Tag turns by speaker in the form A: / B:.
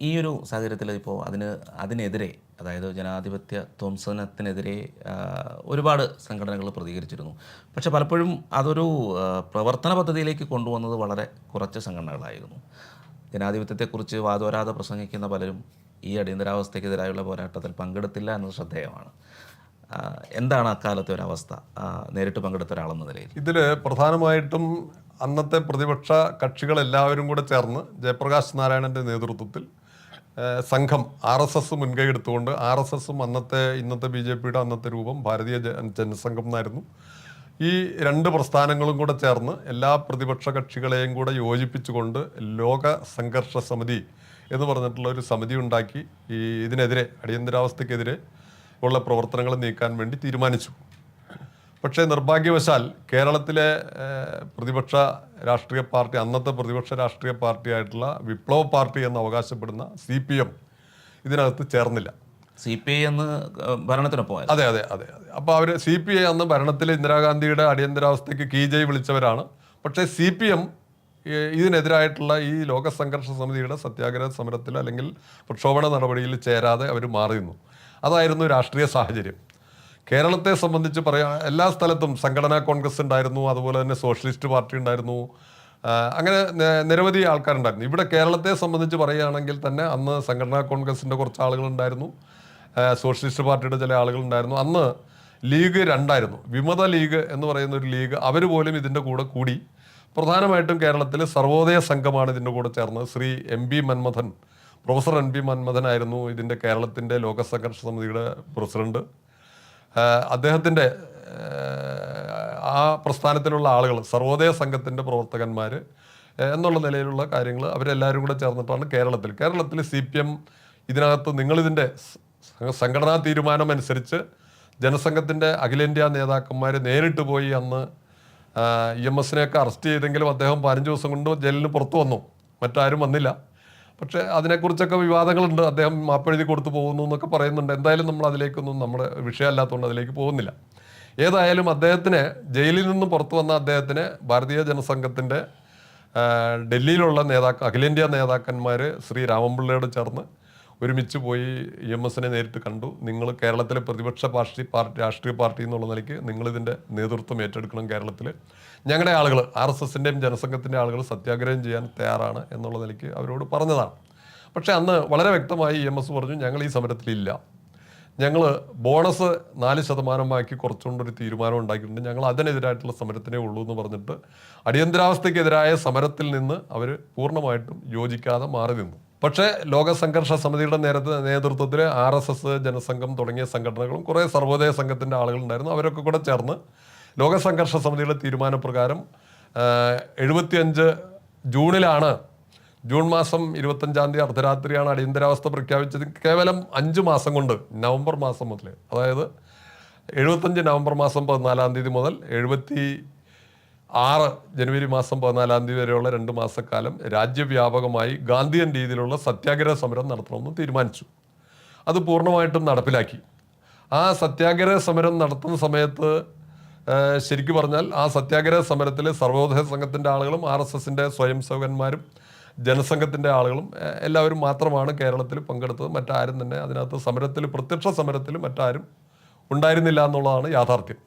A: ഈ ഒരു സാഹചര്യത്തിൽ ഇപ്പോൾ അതിന് അതിനെതിരെ അതായത് ജനാധിപത്യ ധ്വംസനത്തിനെതിരെ ഒരുപാട് സംഘടനകൾ പ്രതികരിച്ചിരുന്നു. പക്ഷെ പലപ്പോഴും അതൊരു പ്രവർത്തന പദ്ധതിയിലേക്ക് കൊണ്ടുവന്നത് വളരെ കുറച്ച് സംഘടനകളായിരുന്നു. ജനാധിപത്യത്തെക്കുറിച്ച് വാദോരാതെ പ്രസംഗിക്കുന്ന പലരും ഈ അടിയന്തരാവസ്ഥയ്ക്കെതിരായുള്ള പോരാട്ടത്തിൽ പങ്കെടുത്തില്ല എന്നത് ശ്രദ്ധേയമാണ്. എന്താണ് അക്കാലത്തെ ഒരവസ്ഥ? നേരിട്ട് പങ്കെടുത്ത ഒരാളെന്ന നിലയിൽ.
B: ഇതിൽ പ്രധാനമായിട്ടും അന്നത്തെ പ്രതിപക്ഷ കക്ഷികളെല്ലാവരും കൂടെ ചേർന്ന് ജയപ്രകാശ് നാരായണന്റെ നേതൃത്വത്തിൽ സംഘം ആർ എസ് എസ് മുൻകൈ എടുത്തുകൊണ്ട് ആർ എസ് എസും അന്നത്തെ ഇന്നത്തെ ബി ജെ പിയുടെ അന്നത്തെ രൂപം ഭാരതീയ ജനസംഘം എന്നായിരുന്നു. ഈ രണ്ട് പ്രസ്ഥാനങ്ങളും കൂടെ ചേർന്ന് എല്ലാ പ്രതിപക്ഷ കക്ഷികളെയും കൂടെ യോജിപ്പിച്ചുകൊണ്ട് ലോക സംഘർഷ സമിതി എന്ന് പറഞ്ഞിട്ടുള്ള ഒരു സമിതി ഉണ്ടാക്കി ഈ ഇതിനെതിരെ അടിയന്തരാവസ്ഥക്കെതിരെ ഉള്ള പ്രവർത്തനങ്ങൾ നീക്കാൻ വേണ്ടി തീരുമാനിച്ചു. പക്ഷേ നിർഭാഗ്യവശാൽ കേരളത്തിലെ പ്രതിപക്ഷ രാഷ്ട്രീയ പാർട്ടി അന്നത്തെ പ്രതിപക്ഷ രാഷ്ട്രീയ പാർട്ടിയായിട്ടുള്ള വിപ്ലവ പാർട്ടി എന്ന് അവകാശപ്പെടുന്ന സി പി എം ഇതിനകത്ത് ചേർന്നില്ല.
A: സി പി ഐ എന്ന് ഭരണത്തിനൊപ്പം
B: അതെ അതെ അതെ അതെ. അപ്പോൾ അവർ സി പി ഐ അന്ന് ഭരണത്തിൽ ഇന്ദിരാഗാന്ധിയുടെ അടിയന്തരാവസ്ഥയ്ക്ക് കീജയ് വിളിച്ചവരാണ്. പക്ഷേ സി പി എം ഇതിനെതിരായിട്ടുള്ള ഈ ലോക സംഘർഷ സമിതിയുടെ സത്യാഗ്രഹ സമരത്തിൽ അല്ലെങ്കിൽ പ്രക്ഷോഭണ നടപടിയിൽ ചേരാതെ അവർ മാറി നിന്നു. അതായിരുന്നു രാഷ്ട്രീയ സാഹചര്യം. കേരളത്തെ സംബന്ധിച്ച് പറയാ എല്ലാ സ്ഥലത്തും സംഘടനാ കോൺഗ്രസ് ഉണ്ടായിരുന്നു അതുപോലെ തന്നെ സോഷ്യലിസ്റ്റ് പാർട്ടി ഉണ്ടായിരുന്നു. അങ്ങനെ നിരവധി ആൾക്കാരുണ്ടായിരുന്നു. ഇവിടെ കേരളത്തെ സംബന്ധിച്ച് പറയുകയാണെങ്കിൽ തന്നെ അന്ന് സംഘടനാ കോൺഗ്രസിന്റെ കുറച്ച് ആളുകളുണ്ടായിരുന്നു. സോഷ്യലിസ്റ്റ് പാർട്ടിയുടെ ചില ആളുകളുണ്ടായിരുന്നു. അന്ന് ലീഗ് രണ്ടായിരുന്നു. വിമത ലീഗ് എന്ന് പറയുന്ന ഒരു ലീഗ് അവർ പോലും ഇതിന്റെ കൂടെ കൂടി. പ്രധാനമായിട്ടും കേരളത്തിൽ സർവോദയ സംഘമാണ് ഇതിന്റെ കൂടെ ചേർന്നത്. Shri M B Manmathan professor N B മന്മഥനായിരുന്നു ഇതിന്റെ കേരളത്തിന്റെ ലോകസംഘർഷ സമിതിയുടെ പ്രസിഡന്റ്. അദ്ദേഹത്തിന്റെ ആ പ്രസ്ഥാനത്തിലുള്ള ആളുകൾ സർവോദയ സംഘത്തിന്റെ പ്രവർത്തകന്മാർ എന്നുള്ള നിലയിലുള്ള കാര്യങ്ങൾ അവരെല്ലാവരും കൂടെ ചേർന്നിട്ടാണ് കേരളത്തിൽ. കേരളത്തിൽ സി പി എം ഇതിനകത്ത് നിങ്ങളിതിന്റെ സംഘടനാ തീരുമാനം അനുസരിച്ച് ജനസംഘത്തിന്റെ അഖിലേന്ത്യാ നേതാക്കന്മാർ നേരിട്ട് പോയി അന്ന് ഇ എം എസിനെയൊക്കെ അറസ്റ്റ് ചെയ്തെങ്കിലും അദ്ദേഹം പതിനഞ്ച് ദിവസം കൊണ്ട് ജയിലിന് പുറത്തു വന്നു. മറ്റാരും വന്നില്ല. പക്ഷേ അതിനെക്കുറിച്ചൊക്കെ വിവാദങ്ങളുണ്ട്. അദ്ദേഹം മാപ്പെഴുതി കൊടുത്തു പോകുന്നു എന്നൊക്കെ പറയുന്നുണ്ട്. എന്തായാലും നമ്മൾ അതിലേക്കൊന്നും നമ്മുടെ വിഷയമല്ലാത്തതുകൊണ്ട് അതിലേക്ക് പോകുന്നില്ല. ഏതായാലും അദ്ദേഹത്തിന് ജയിലിൽ നിന്ന് പുറത്തു വന്ന അദ്ദേഹത്തിന് ഭാരതീയ ജനസംഘത്തിന്റെ ഡൽഹിയിലുള്ള നേതാക്ക അഖിലേന്ത്യാ നേതാക്കന്മാർ ശ്രീ രാമൻപിള്ളയോട് ചേർന്ന് ഒരുമിച്ച് പോയി ഇ എം എസിനെ നേരിട്ട് കണ്ടു. നിങ്ങൾ കേരളത്തിലെ പ്രതിപക്ഷ പാർട്ടി പാർട്ടി രാഷ്ട്രീയ പാർട്ടി എന്നുള്ള നിലയ്ക്ക് നിങ്ങളിതിന്റെ നേതൃത്വം ഏറ്റെടുക്കണം കേരളത്തിൽ ഞങ്ങളുടെ ആളുകൾ ആർ എസ് എസിന്റെയും ജനസംഘത്തിന്റെ ആളുകൾ സത്യാഗ്രഹം ചെയ്യാൻ തയ്യാറാണ് എന്നുള്ള നിലയ്ക്ക് അവരോട് പറഞ്ഞതാണ്. പക്ഷേ അന്ന് വളരെ വ്യക്തമായി ഇ എം എസ് പറഞ്ഞു ഞങ്ങൾ ഈ സമരത്തിലില്ല ഞങ്ങൾ ബോണസ് നാല് ശതമാനമാക്കി കുറച്ചുകൊണ്ടൊരു തീരുമാനം ഉണ്ടാക്കിയിട്ടുണ്ട്. ഞങ്ങൾ അതിനെതിരായിട്ടുള്ള സമരത്തിനേ ഉള്ളൂ എന്ന് പറഞ്ഞിട്ട് അടിയന്തരാവസ്ഥയ്ക്കെതിരായ സമരത്തിൽ നിന്ന് അവർ പൂർണമായിട്ടും യോജിക്കാതെ മാറി നിന്നു. പക്ഷേ ലോക സംഘർഷ സമിതിയുടെ നേരത്തെ നേതൃത്വത്തിൽ ആർ എസ് എസ് ജനസംഘം തുടങ്ങിയ സംഘടനകളും കുറേ സർവോദയ സംഘത്തിന്റെ ആളുകളുണ്ടായിരുന്നു. അവരൊക്കെ കൂടെ ചേർന്ന് ലോക സംഘർഷ സമിതിയുടെ തീരുമാനപ്രകാരം എഴുപത്തിയഞ്ച് ജൂണിലാണ് ജൂൺ മാസം ഇരുപത്തഞ്ചാം തീയതി അർദ്ധരാത്രിയാണ് അടിയന്തരാവസ്ഥ പ്രഖ്യാപിച്ചത്. കേവലം അഞ്ച് മാസം കൊണ്ട് നവംബർ മാസം മുതൽ അതായത് എഴുപത്തഞ്ച് നവംബർ മാസം പതിനാലാം തീയതി മുതൽ എഴുപത്തി ആറ് ജനുവരി മാസം പതിനാലാം തീയതി വരെയുള്ള രണ്ട് മാസക്കാലം രാജ്യവ്യാപകമായി ഗാന്ധിയൻ രീതിയിലുള്ള സത്യാഗ്രഹ സമരം നടത്തണമെന്ന് തീരുമാനിച്ചു. അത് പൂർണമായിട്ടും നടപ്പിലാക്കി. ആ സത്യാഗ്രഹ സമരം നടത്തുന്ന സമയത്ത് ശരിക്കു പറഞ്ഞാൽ ആ സത്യാഗ്രഹ സമരത്തിൽ സർവോദയ സംഘത്തിന്റെ ആളുകളും ആർ എസ് എസിന്റെ സ്വയം സേവകന്മാരും ജനസംഘത്തിന്റെ ആളുകളും എല്ലാവരും മാത്രമാണ് കേരളത്തിൽ പങ്കെടുത്തത്. മറ്റാരും തന്നെ അതിനകത്ത് സമരത്തിൽ പ്രത്യക്ഷ സമരത്തിൽ മറ്റാരും ഉണ്ടായിരുന്നില്ല എന്നുള്ളതാണ് യാഥാർത്ഥ്യം.